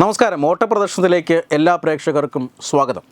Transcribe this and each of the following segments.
നമസ്കാരം. ഓട്ടപ്രദർശനത്തിലേക്ക് എല്ലാ പ്രേക്ഷകർക്കും സ്വാഗതം.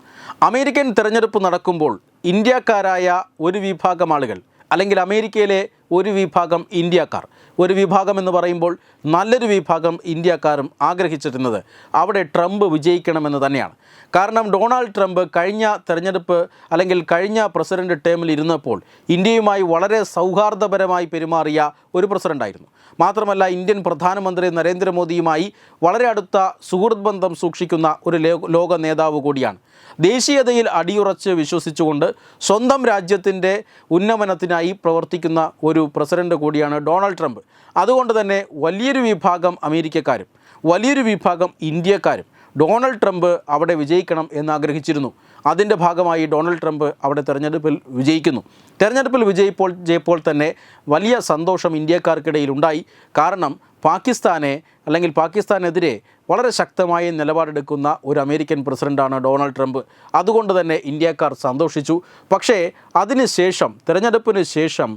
അമേരിക്കൻ തിരഞ്ഞെടുപ്പ് നടക്കുമ്പോൾ ഇന്ത്യക്കാരായ ഒരു വിഭാഗം ആളുകൾ അല്ലെങ്കിൽ അമേരിക്കയിലെ ഒരു വിഭാഗം ഇന്ത്യക്കാർ. ഒരു വിഭാഗം എന്ന് പറയുമ്പോൾ നല്ലൊരു വിഭാഗം ഇന്ത്യക്കാരും ആഗ്രഹിച്ചിരുന്നത് അവിടെ ട്രംപ് വിജയിക്കണമെന്ന് തന്നെയാണ്. കാരണം ഡൊണാൾഡ് ട്രംപ് കഴിഞ്ഞ തെരഞ്ഞെടുപ്പ് അല്ലെങ്കിൽ കഴിഞ്ഞ പ്രസിഡന്റ് ടേമിൽ ഇരുന്നപ്പോൾ ഇന്ത്യയുമായി വളരെ സൗഹാർദ്ദപരമായി പെരുമാറിയ ഒരു പ്രസിഡന്റായിരുന്നു മാത്രമല്ല ഇന്ത്യൻ പ്രധാനമന്ത്രി നരേന്ദ്രമോദിയുമായി വളരെ അടുത്ത സുഹൃത്ത് ബന്ധം സൂക്ഷിക്കുന്ന ഒരു ലോക നേതാവ് കൂടിയാണ്. ദേശീയതയിൽ അടിയുറച്ച് വിശ്വസിച്ചുകൊണ്ട് സ്വന്തം രാജ്യത്തിന്റെ ഉന്നമനത്തിനായി പ്രവർത്തിക്കുന്ന ഒരു പ്രസിഡന്റ് കൂടിയാണ് ഡൊണാൾഡ് ട്രംപ്. അതുകൊണ്ട് തന്നെ വലിയൊരു വിഭാഗം അമേരിക്കക്കാരും വലിയൊരു വിഭാഗം ഇന്ത്യക്കാരും ഡൊണാൾഡ് ട്രംപ് അവിടെ വിജയിക്കണം എന്നാഗ്രഹിച്ചിരുന്നു. അതിന്റെ ഭാഗമായി ഡൊണാൾഡ് ട്രംപ് അവിടെ തെരഞ്ഞെടുപ്പിൽ വിജയിക്കുന്നു. തെരഞ്ഞെടുപ്പിൽ വിജയിപ്പോൾ ജയിപ്പോൾ തന്നെ വലിയ സന്തോഷം ഇന്ത്യക്കാർക്കിടയിൽ ഉണ്ടായി. കാരണം പാകിസ്ഥാനെ അല്ലെങ്കിൽ പാകിസ്ഥാനെതിരെ വളരെ ശക്തമായ നിലപാടെടുക്കുന്ന ഒരു അമേരിക്കൻ പ്രസിഡന്റാണ് ഡൊണാൾഡ് ട്രംപ്. അതുകൊണ്ട് തന്നെ ഇന്ത്യക്കാർ സന്തോഷിച്ചു. പക്ഷേ അതിനുശേഷം തിരഞ്ഞെടുപ്പിന് ശേഷം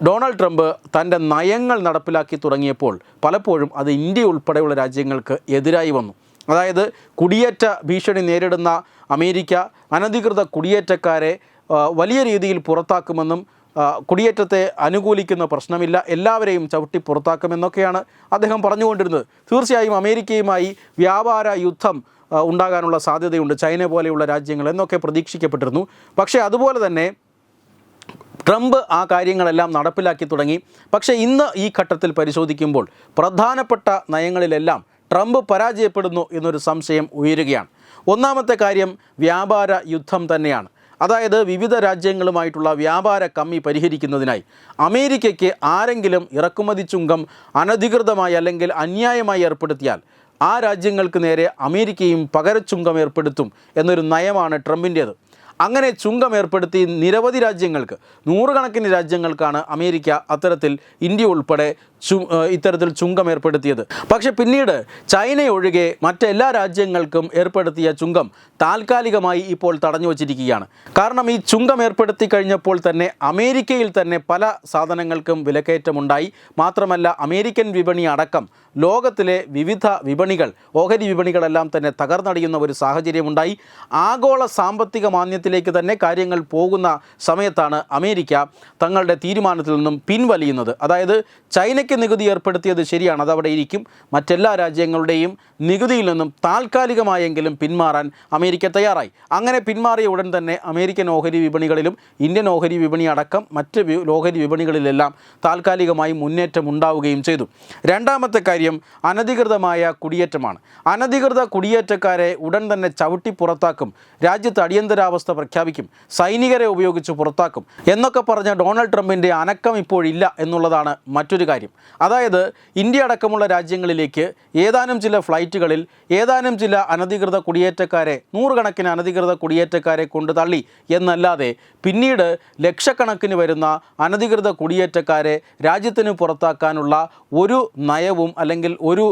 ഡൊണാൾഡ് ട്രംപ് തന്റെ നയങ്ങൾ നടപ്പിലാക്കി തുടങ്ങിയപ്പോൾ പലപ്പോഴും അത് ഇന്ത്യ ഉൾപ്പെടെയുള്ള രാജ്യങ്ങൾക്ക് എതിരായി വന്നു. അതായത് കുടിയേറ്റ ഭീഷണി നേരിടുന്ന അമേരിക്ക അനധികൃത കുടിയേറ്റക്കാരെ വലിയ രീതിയിൽ പുറത്താക്കുമെന്നും കുടിയേറ്റത്തെ അനുകൂലിക്കുന്ന പ്രശ്നമില്ല. എല്ലാവരെയും ചവിട്ടി പുറത്താക്കുമെന്നൊക്കെയാണ് അദ്ദേഹം പറഞ്ഞുകൊണ്ടിരുന്നത്. തീർച്ചയായും അമേരിക്കയുമായി വ്യാപാര യുദ്ധം ഉണ്ടാകാനുള്ള സാധ്യതയുണ്ട്. ചൈന പോലെയുള്ള രാജ്യങ്ങൾ എന്നൊക്കെ പ്രതീക്ഷിക്കപ്പെട്ടിരുന്നു. പക്ഷേ അതുപോലെ തന്നെ ട്രംപ് ആ കാര്യങ്ങളെല്ലാം നടപ്പിലാക്കി തുടങ്ങി. പക്ഷേ ഇന്ന് ഈ ഘട്ടത്തിൽ പരിശോധിക്കുമ്പോൾ പ്രധാനപ്പെട്ട നയങ്ങളിലെല്ലാം ട്രംപ് പരാജയപ്പെടുന്നു എന്നൊരു സംശയം ഉയരുകയാണ്. ഒന്നാമത്തെ കാര്യം വ്യാപാര യുദ്ധം തന്നെയാണ്. അതായത് വിവിധ രാജ്യങ്ങളുമായിട്ടുള്ള വ്യാപാര കമ്മി പരിഹരിക്കുന്നതിനായി അമേരിക്കയ്ക്ക് ആരെങ്കിലും ഇറക്കുമതി ചുങ്കം അനധികൃതമായി അല്ലെങ്കിൽ അന്യായമായി ഏർപ്പെടുത്തിയാൽ ആ രാജ്യങ്ങൾക്ക് നേരെ അമേരിക്കയും പകരച്ചുങ്കം ഏർപ്പെടുത്തും എന്നൊരു നയമാണ് ട്രംപിന്റേത്. അങ്ങനെ ചുങ്കം ഏർപ്പെടുത്തി നിരവധി രാജ്യങ്ങൾക്ക് നൂറുകണക്കിന് രാജ്യങ്ങൾക്കാണ് അമേരിക്ക അത്തരത്തിൽ ഇന്ത്യ ഉൾപ്പെടെ ഇത്തരത്തിൽ ചുങ്കം ഏർപ്പെടുത്തിയത്. പക്ഷെ പിന്നീട് ചൈന ഒഴികെ മറ്റെല്ലാ രാജ്യങ്ങൾക്കും ഏർപ്പെടുത്തിയ ചുങ്കം താൽക്കാലികമായി ഇപ്പോൾ തടഞ്ഞു വച്ചിരിക്കുകയാണ്. കാരണം ഈ ചുങ്കം ഏർപ്പെടുത്തി കഴിഞ്ഞപ്പോൾ തന്നെ അമേരിക്കയിൽ തന്നെ പല സാധനങ്ങൾക്കും വിലക്കയറ്റമുണ്ടായി. മാത്രമല്ല അമേരിക്കൻ വിപണി അടക്കം ലോകത്തിലെ വിവിധ വിപണികൾ ഓഹരി വിപണികളെല്ലാം തന്നെ തകർന്നടിയുന്ന ഒരു സാഹചര്യമുണ്ടായി. ആഗോള സാമ്പത്തിക മാന്യത്തിലേക്ക് തന്നെ കാര്യങ്ങൾ പോകുന്ന സമയത്താണ് അമേരിക്ക തങ്ങളുടെ തീരുമാനത്തിൽ നിന്നും പിൻവലിയുന്നത്. അതായത് ചൈനയ്ക്ക് നികുതി ഏർപ്പെടുത്തിയത് ശരിയാണ്. അതവിടെ ഇരിക്കും. മറ്റെല്ലാ രാജ്യങ്ങളുടെയും നികുതിയിൽ നിന്നും താൽക്കാലികമായെങ്കിലും പിന്മാറാൻ അമേരിക്ക തയ്യാറായി. അങ്ങനെ പിന്മാറിയ ഉടൻ തന്നെ അമേരിക്കൻ ഓഹരി വിപണികളിലും ഇന്ത്യൻ ഓഹരി വിപണി അടക്കം മറ്റ് ഓഹരി വിപണികളിലെല്ലാം താൽക്കാലികമായി മുന്നേറ്റം ഉണ്ടാവുകയും ചെയ്തു. രണ്ടാമത്തെ കാര്യം അനധികൃതമായ കുടിയേറ്റമാണ്. അനധികൃത കുടിയേറ്റക്കാരെ ഉടൻ തന്നെ ചവിട്ടി പുറത്താക്കും. രാജ്യത്ത് അടിയന്തരാവസ്ഥ പ്രഖ്യാപിക്കും. സൈനികരെ ഉപയോഗിച്ച് പുറത്താക്കും. എന്നൊക്കെ പറഞ്ഞ ഡൊണാൾഡ് ട്രംപിന്റെ അനക്കം ഇപ്പോഴില്ല എന്നുള്ളതാണ് മറ്റൊരു കാര്യം. അതായത് ഇന്ത്യ അടക്കമുള്ള രാജ്യങ്ങളിലേക്ക് ഏതാനും ചില ഫ്ലൈറ്റുകളിൽ ഏതാനും ചില അനധികൃത കുടിയേറ്റക്കാരെ നൂറുകണക്കിന് അനധികൃത കുടിയേറ്റക്കാരെ കൊണ്ട് തള്ളി എന്നല്ലാതെ പിന്നീട് ലക്ഷക്കണക്കിന് വരുന്ന അനധികൃത കുടിയേറ്റക്കാരെ രാജ്യത്തിന് പുറത്താക്കാനുള്ള ഒരു നയവും അല്ലെങ്കിൽ ഒരു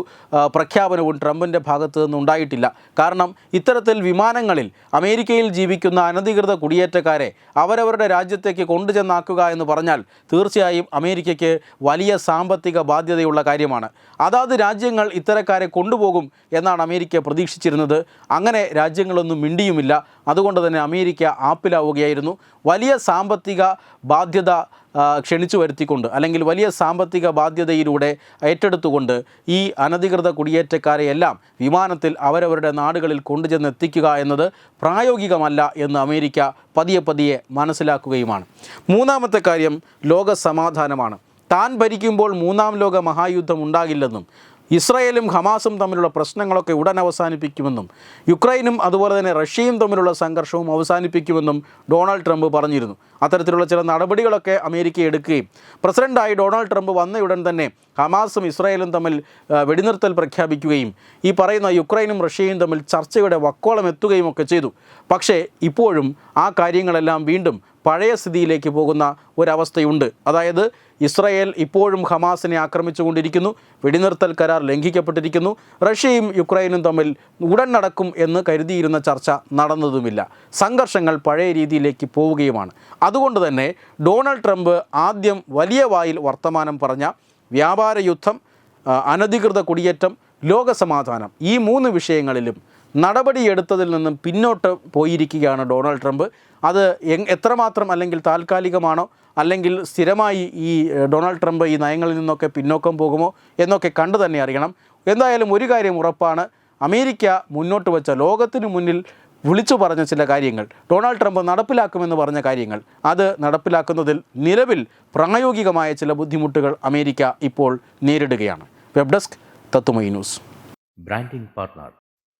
പ്രഖ്യാപനവും ട്രംപിന്റെ ഭാഗത്തു നിന്നുണ്ടായിട്ടില്ല കാരണം ഇത്തരത്തിൽ വിമാനങ്ങളിൽ അമേരിക്കയിൽ ജീവിക്കുന്ന അനധികൃത കുടിയേറ്റക്കാരെ അവരവരുടെ രാജ്യത്തേക്ക് കൊണ്ടുചെന്നാക്കുക എന്ന് പറഞ്ഞാൽ തീർച്ചയായും അമേരിക്കയ്ക്ക് വലിയ സാമ്പത്തിക ബാധ്യതയുള്ള കാര്യമാണ്. അതാത് രാജ്യങ്ങൾ ഇത്തരക്കാരെ കൊണ്ടുപോകും എന്നാണ് അമേരിക്ക പ്രതീക്ഷിച്ചിരുന്നത്. അങ്ങനെ രാജ്യങ്ങളൊന്നും മിണ്ടിയുമില്ല. അതുകൊണ്ട് തന്നെ അമേരിക്ക ആപ്പിലാവുകയായിരുന്നു. വലിയ സാമ്പത്തിക ബാധ്യത ക്ഷണിച്ചു വരുത്തിക്കൊണ്ട് അല്ലെങ്കിൽ വലിയ സാമ്പത്തിക ബാധ്യതയിലൂടെ ഏറ്റെടുത്തുകൊണ്ട് ഈ അനധികൃത കുടിയേറ്റക്കാരെയെല്ലാം വിമാനത്തിൽ അവരവരുടെ നാടുകളിൽ കൊണ്ടുചെന്ന് എത്തിക്കുക എന്നത് പ്രായോഗികമല്ല എന്ന് അമേരിക്ക പതിയെ പതിയെ മനസ്സിലാക്കുകയുമാണ്. മൂന്നാമത്തെ കാര്യം ലോക സമാധാനമാണ് താൻ ഭരിക്കുമ്പോൾ മൂന്നാം ലോക മഹായുദ്ധം ഉണ്ടാകില്ലെന്നും ഇസ്രായേലും ഹമാസും തമ്മിലുള്ള പ്രശ്നങ്ങളൊക്കെ ഉടൻ അവസാനിപ്പിക്കുമെന്നും യുക്രൈനും അതുപോലെ തന്നെ റഷ്യയും തമ്മിലുള്ള സംഘർഷവും അവസാനിപ്പിക്കുമെന്നും ഡൊണാൾഡ് ട്രംപ് പറഞ്ഞിരുന്നു. അത്തരത്തിലുള്ള ചില നടപടികളൊക്കെ അമേരിക്ക എടുക്കുകയും പ്രസിഡന്റായി ഡൊണാൾഡ് ട്രംപ് വന്ന ഉടൻ തന്നെ ഹമാസും ഇസ്രായേലും തമ്മിൽ വെടിനിർത്തൽ പ്രഖ്യാപിക്കുകയും ഈ പറയുന്ന യുക്രൈനും റഷ്യയും തമ്മിൽ ചർച്ചയുടെ വക്കോളം എത്തുകയും ഒക്കെ ചെയ്തു. പക്ഷേ ഇപ്പോഴും ആ കാര്യങ്ങളെല്ലാം വീണ്ടും പഴയ സ്ഥിതിയിലേക്ക് പോകുന്ന ഒരവസ്ഥയുണ്ട്. അതായത് ഇസ്രായേൽ ഇപ്പോഴും ഹമാസിനെ ആക്രമിച്ചുകൊണ്ടിരിക്കുന്നു വെടിനിർത്തൽ കരാർ ലംഘിക്കപ്പെട്ടിരിക്കുന്നു റഷ്യയും യുക്രൈനും തമ്മിൽ ഉടൻ നടക്കും എന്ന് കരുതിയിരുന്ന ചർച്ച നടന്നതുമില്ല. സംഘർഷങ്ങൾ പഴയ രീതിയിലേക്ക് പോവുകയുമാണ്. അതുകൊണ്ട് തന്നെ ഡൊണാൾഡ് ട്രംപ് ആദ്യം വലിയ വായിൽ വർത്തമാനം പറഞ്ഞ വ്യാപാര യുദ്ധം അനധികൃത കുടിയേറ്റം ലോകസമാധാനം ഈ മൂന്ന് വിഷയങ്ങളിലും നടപടിയെടുത്തതിൽ നിന്നും പിന്നോട്ട് പോയിരിക്കുകയാണ് ഡൊണാൾഡ് ട്രംപ്. അത് എത്രമാത്രം അല്ലെങ്കിൽ താൽക്കാലികമാണോ അല്ലെങ്കിൽ സ്ഥിരമായി ഈ ഡൊണാൾഡ് ട്രംപ് ഈ നയങ്ങളിൽ നിന്നൊക്കെ പിന്നോക്കം പോകുമോ എന്നൊക്കെ കണ്ടു തന്നെ അറിയണം. എന്തായാലും ഒരു കാര്യം ഉറപ്പാണ്. അമേരിക്ക മുന്നോട്ട് വച്ച ലോകത്തിനു മുന്നിൽ വിളിച്ചു പറഞ്ഞ ചില കാര്യങ്ങൾ ഡൊണാൾഡ് ട്രംപ് നടപ്പിലാക്കുമെന്ന് പറഞ്ഞ കാര്യങ്ങൾ അത് നടപ്പിലാക്കുന്നതിൽ നിലവിൽ പ്രായോഗികമായ ചില ബുദ്ധിമുട്ടുകൾ അമേരിക്ക ഇപ്പോൾ നേരിടുകയാണ്. വെബ് ഡെസ്ക് തത്തുമൈ news. Branding partner